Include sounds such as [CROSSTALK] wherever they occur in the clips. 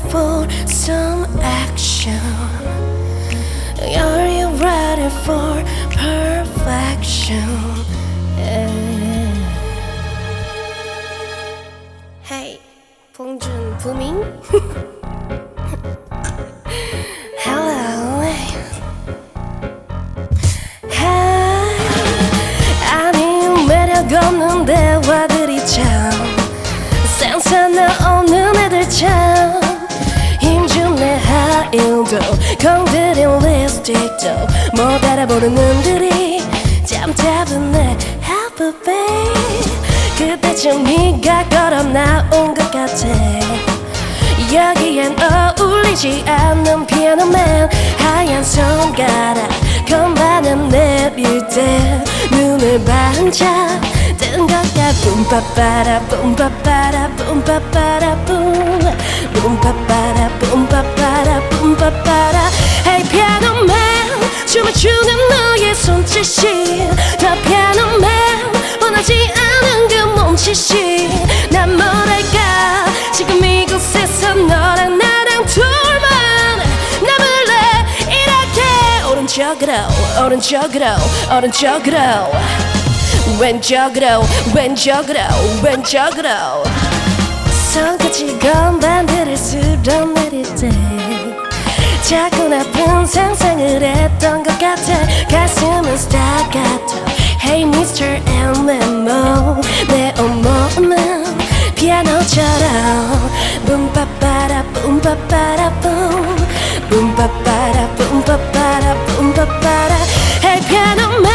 for some action? Are you ready for perfection? Hey, 봉준 부민? [LAUGHS] 립스틱도 못 알아보는 놈들이 참 잡은 내 happy babe 그때쯤 네가 걸어 나온 것 같아. 여기엔 어울리지 않는 피아노맨 하얀 손가락 건반을 내릴 때 눈을 반짝 뜬것 같아 뿜빠빠라 뿜빠빠라 뿜빠빠라 뿜. 뿜빠빠라 뿜빠빠라 추는 너의 손짓이 더 피아노맨 원하지 않은 그 몸짓이. 난 뭐랄까? 지금 이곳에서 너랑 나랑 둘만 남을래? 이렇게. 오른쪽으로 오른쪽으로 오른쪽으로. 왼쪽으로 왼쪽으로 왼쪽으로. 손끝이 건반들을 때 자꾸 나쁜 상상을 했던 것 같아. 가슴은 스타카토 Hey Mr. MMO 내 온몸은 피아노처럼. 뿜빠빠라 뿜빠빠라 뿜 뿜빠빠라 뿜빠빠라 뿜빠빠라. Hey 피아노맨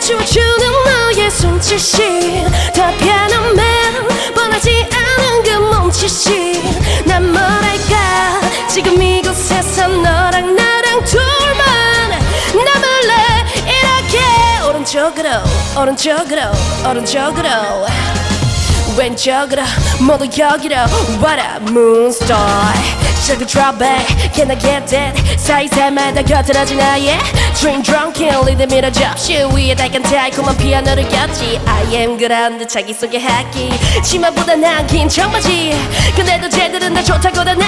춤추는 너의 손짓이. 더 피아노맨 뻔하지 않은 그 몸짓이 오른쪽으로 오른쪽으로. 왼쪽으로 모두 여기로. What a moonstar Shake drop back Can I get that? 사이사이마다 곁들어진 나의 Dream drunken 리듬이라 접시 위에 달간 달콤한 피아노를 겼지. I am 그란데 자기 소개 하기. 치마보다 난긴 청바지. 근데도 쟤들은 다 좋다고 다난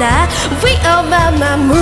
だ We are mood